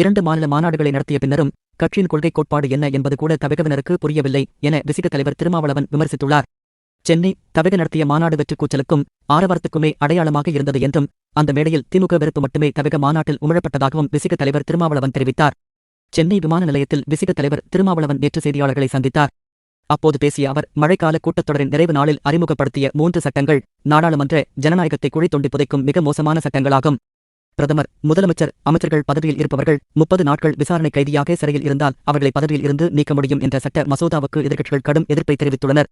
இரண்டு மாநில மாநாடுகளை நடத்திய பின்னரும் கட்சியின் கொள்கை கோட்பாடு என்ன என்பது கூட தவிகவினருக்கு புரியவில்லை என விசிக தலைவர் திருமாவளவன் விமர்சித்துள்ளார். சென்னை தவிக நடத்திய மாநாடு வெற்றி கூச்சலுக்கும் ஆரவாரத்துக்குமே அடையாளமாக இருந்தது என்றும் அந்த மேடையில் திமுக வெறுப்பு மட்டுமே தவிக மாநாட்டில் உமிழப்பட்டதாகவும் விசிக தலைவர் திருமாவளவன் தெரிவித்தார். சென்னை விமான நிலையத்தில் விசிக தலைவர் திருமாவளவன் நேற்று செய்தியாளர்களை சந்தித்தார். அப்போது பேசிய அவர் மழைக்கால கூட்டத்தொடரின் நிறைவு நாளில் அறிமுகப்படுத்திய மூன்று சட்டங்கள் நாடாளுமன்ற ஜனநாயகத்தை குழி தோண்டி புதைக்கும் மிக மோசமான சட்டங்களாகும். பிரதமர் முதலமைச்சர் அமைச்சர்கள் பதவியில் இருப்பவர்கள் முப்பது நாட்கள் விசாரணை கைதியாக சிறையில் இருந்தால் அவர்களை பதவியில் இருந்து நீக்க முடியும் என்ற சட்ட மசோதாவுக்கு எதிர்க்கட்சிகள் கடும் எதிர்ப்பை தெரிவித்துள்ளனர்.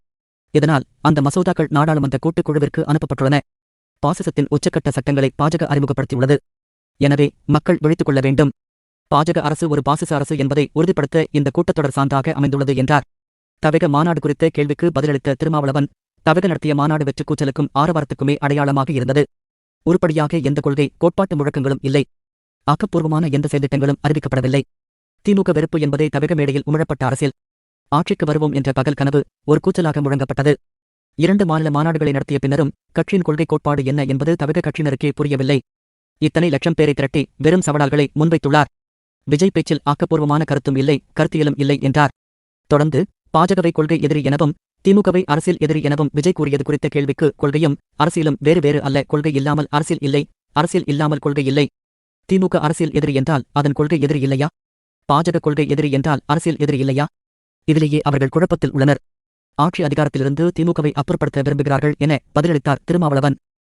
இதனால் அந்த மசோதாக்கள் நாடாளுமன்ற கூட்டுக்குழுவிற்கு அனுப்பப்பட்டுள்ளன. பாசிசத்தின் உச்சக்கட்ட சட்டங்களை பாஜக அறிமுகப்படுத்தியுள்ளது. எனவே மக்கள் விழித்துக் கொள்ள வேண்டும். பாஜக அரசு ஒரு பாசிச அரசு என்பதை உறுதிப்படுத்த இந்த கூட்டத்தொடர் சான்றாக அமைந்துள்ளது என்றார். தவிக மாநாடு குறித்த கேள்விக்கு பதிலளித்த திருமாவளவன் தவிக நடத்திய மாநாடு வெற்றி கூச்சலுக்கும் ஆரவாரத்துக்குமே அடையாளமாக இருந்தது. உருப்படியாக எந்த கொள்கை கோட்பாட்டு முழக்கங்களும் இல்லை. ஆக்கப்பூர்வமான எந்த செயல்திட்டங்களும் அறிவிக்கப்படவில்லை. திமுக வெறுப்பு என்பதே தவிக மேடையில் உமிழப்பட்ட அரசில் ஆட்சிக்கு வருவோம் என்ற பகல் கனவு ஒரு கூச்சலாக முழங்கப்பட்டது. இரண்டு மாநில மாநாடுகளை நடத்திய பின்னரும் கட்சியின் கொள்கை கோட்பாடு என்ன என்பது தவிக கட்சியினருக்கே புரியவில்லை. இத்தனை லட்சம் பேரை திரட்டி வெறும் சவடால்களை முன்வைத்துள்ளார். விஜய் பேச்சில் ஆக்கப்பூர்வமான கருத்தும் இல்லை கருத்தியலும் இல்லை என்றார். தொடர்ந்து பாஜகவை கொள்கை எதிரி எனவும் திமுகவை அரசியல் எதிரி எனவும் விஜய் கூறியது குறித்த கேள்விக்கு கொள்கையும் அரசியலும் வேறு வேறு அல்ல. கொள்கை இல்லாமல் அரசியல் இல்லை. அரசியல் இல்லாமல் கொள்கை இல்லை. திமுக அரசியல் எதிரி என்றால் அதன் கொள்கை எதிரி இல்லையா? பாஜக கொள்கை எதிரி என்றால் அரசியல் எதிரி இல்லையா? இதிலேயே அவர்கள் குழப்பத்தில் உள்ளனர். ஆட்சி அதிகாரத்திலிருந்து திமுகவை அப்புறப்படுத்த விரும்புகிறார்கள் என பதிலளித்தார் திருமாவளவன்.